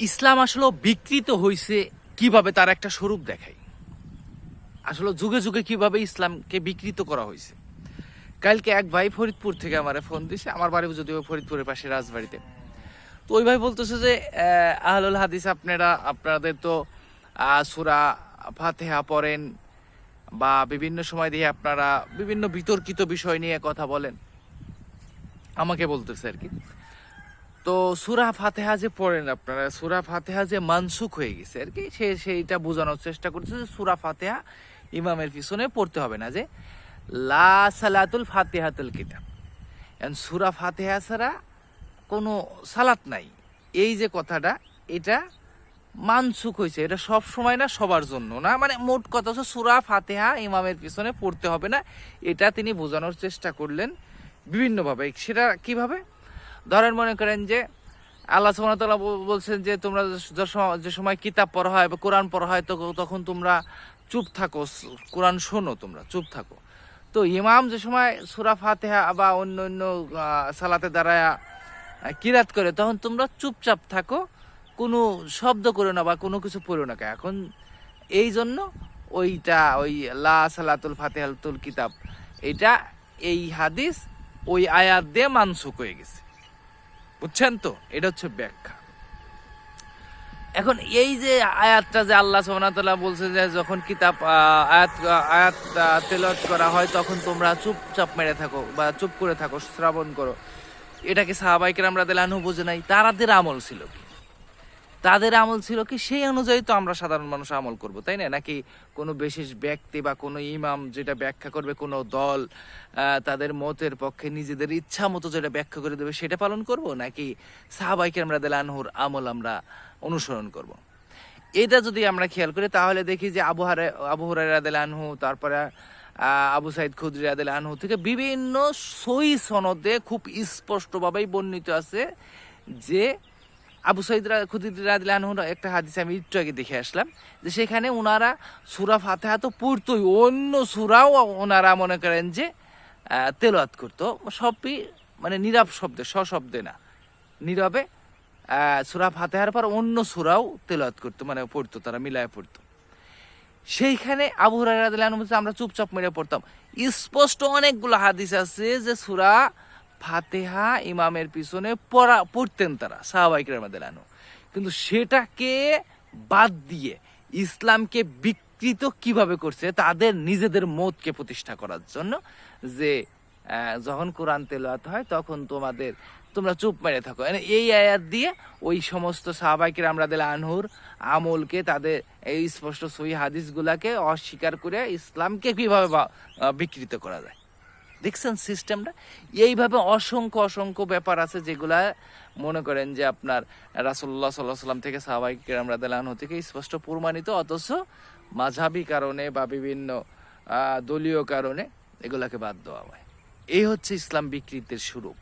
ইসলাম আসলে বিকৃত হয়েছে কীভাবে তার একটা স্বরূপ দেখাই আসলে যুগে যুগে কীভাবে ইসলামকে বিকৃত করা হয়েছে কালকে এক ভাই ফরিদপুর থেকে আমার ফোন দিছে আমার বাড়ি যদিও ফরিদপুরের পাশে রাজবাড়িতে। তো ওই ভাই বলতেছে যে আহ, আহলুল হাদিস আপনারা আপনাদের তো সূরা ফাতেহা পড়েন বা বিভিন্ন সময় দিয়ে আপনারা বিভিন্ন বিতর্কিত বিষয় নিয়ে কথা বলেন। আমাকে বলতেছে আর কি। তো সুরা ফাতেহা যে পড়েন আপনারা, সুরা ফাতেহা যে মানসুখ হয়ে গেছে, আর কি, সে সেইটা বোঝানোর চেষ্টা করছে যে সুরা ফাতেহা ইমামের পিছনে পড়তে হবে না, যে লা সালাতুল ফাতেহাতুল কিতাব। এখন সুরা ফাতেহা ছাড়া কোনো সালাত নাই। এই যে কথাটা, এটা মানসুখ হয়েছে, এটা সব সময় না সবার জন্য না মানে মোট কথা হচ্ছে সুরা ফাতেহা ইমামের পিছনে পড়তে হবে না, এটা তিনি বোঝানোর চেষ্টা করলেন বিভিন্নভাবে। সেটা কীভাবে? ধরেন মনে করেন যে আল্লাহ সুবহানাহু বলছেন যে তোমরা যে সময়- কিতাব পড়া হয় বা কোরআন পড়া হয় তখন তোমরা চুপ থাকো কোরআন শোনো তোমরা, চুপ থাকো। তো ইমাম যে সময় সুরা ফাতেহা বা অন্য অন্য সালাতে দাঁড়ায় কিরাত করে, তখন তোমরা চুপচাপ থাকো, কোনো শব্দ করো না বা কোনো কিছু পড়ো না এখন এই জন্য ওইটা, ওই লা সালাতুল ফাতেহাতুল কিতাব, এটা এই হাদিস ওই আয়াত দিয়ে মানসুক হয়ে গেছে। বুঝছেন তো? এটা হচ্ছে ব্যাখ্যা। এখন এই যে আয়াতটা যে আল্লাহ সোনাতলা বলছে যে যখন কিতাব আয়াত আয়াত তেলত করা হয়, তখন তোমরা চুপচাপ মেরে থাকো বা চুপ করে থাকো, শ্রাবণ করো। এটাকে সাহাবাইকের আমরা দিলানু বুঝে নাই, তারাদের আমল ছিল কি? তাদের আমল ছিল কি, সেই অনুযায়ী তো আমরা সাধারণ মানুষ আমল করব, তাই না নাকি কোনো বিশেষ ব্যক্তি বা কোনো ইমাম যেটা ব্যাখ্যা করবে, কোনো দল তাদের মতের পক্ষে নিজেদের ইচ্ছা মতো যেটা ব্যাখ্যা করে দেবে সেটা পালন করব, নাকি সাহাবাইকে আমরা দেলানহুর আমল আমরা অনুসরণ করব। এটা যদি আমরা খেয়াল করি, তাহলে দেখি যে আবু হারে, আবু হুরাইরা দেলানহু তারপরে আবু সাইদ খুদ্রি আনহু থেকে বিভিন্ন সই সনদে খুব স্পষ্টভাবেই বর্ণিত আছে যে আবু সাইদ খুদিরাদিলানহুর একটা হাদিস আমি একটু আগে দেখে আসলাম যে সেখানে ওনারা সুরা ফাতেহা তো পড়তোই, অন্য সুরাও ওনারা মনে করেন যে তেলাওয়াত করতো। সবই মানে নীরব শব্দে, সশব্দে না। নীরবে সুরা ফাতেহার পর অন্য সুরাও তেলাওয়াত করতো মানে পড়তো, তারা মিলায় পড়তো। সেইখানে আবু হুরাইরাদিল্লাহ বলছে, আমরা চুপচাপ মেরে পড়তাম। স্পষ্ট অনেকগুলো হাদিস আছে যে সুরা ফাতেহা ইমামের পিছনে পড়া, পড়তেন তারা সাহাবাইকের মধ্যে কিন্তু সেটাকে বাদ দিয়ে ইসলামকে বিকৃত কীভাবে করছে? তাদের নিজেদের মতকে প্রতিষ্ঠা করার জন্য যে যখন কোরআন তেলাওয়াত হয়, তখন তোমাদের, তোমরা চুপ মেরে থাকো। মানে এই আয়াত দিয়ে ওই সমস্ত সাহাবাইকের আমরা দিলে আনহুর আমলকে, তাদের এই স্পষ্ট সহি হাদিসগুলাকে অস্বীকার করে ইসলামকে কীভাবে বিকৃত করা যায়? দেখছেন সিস্টেমটা এইভাবে অসংখ্য অসংখ্য ব্যাপার আছে যেগুলা মনে করেন যে আপনার রাসুল্লাহ সাল্লাহ সাল্লাম থেকে সাহাবাই কেরাম রাদালানহ থেকে স্পষ্ট প্রমাণিত, অথচ মাঝাবি কারণে বা বিভিন্ন দলীয় কারণে এগুলাকে বাদ দেওয়া হয়। এই হচ্ছে ইসলাম বিকৃতির স্বরূপ।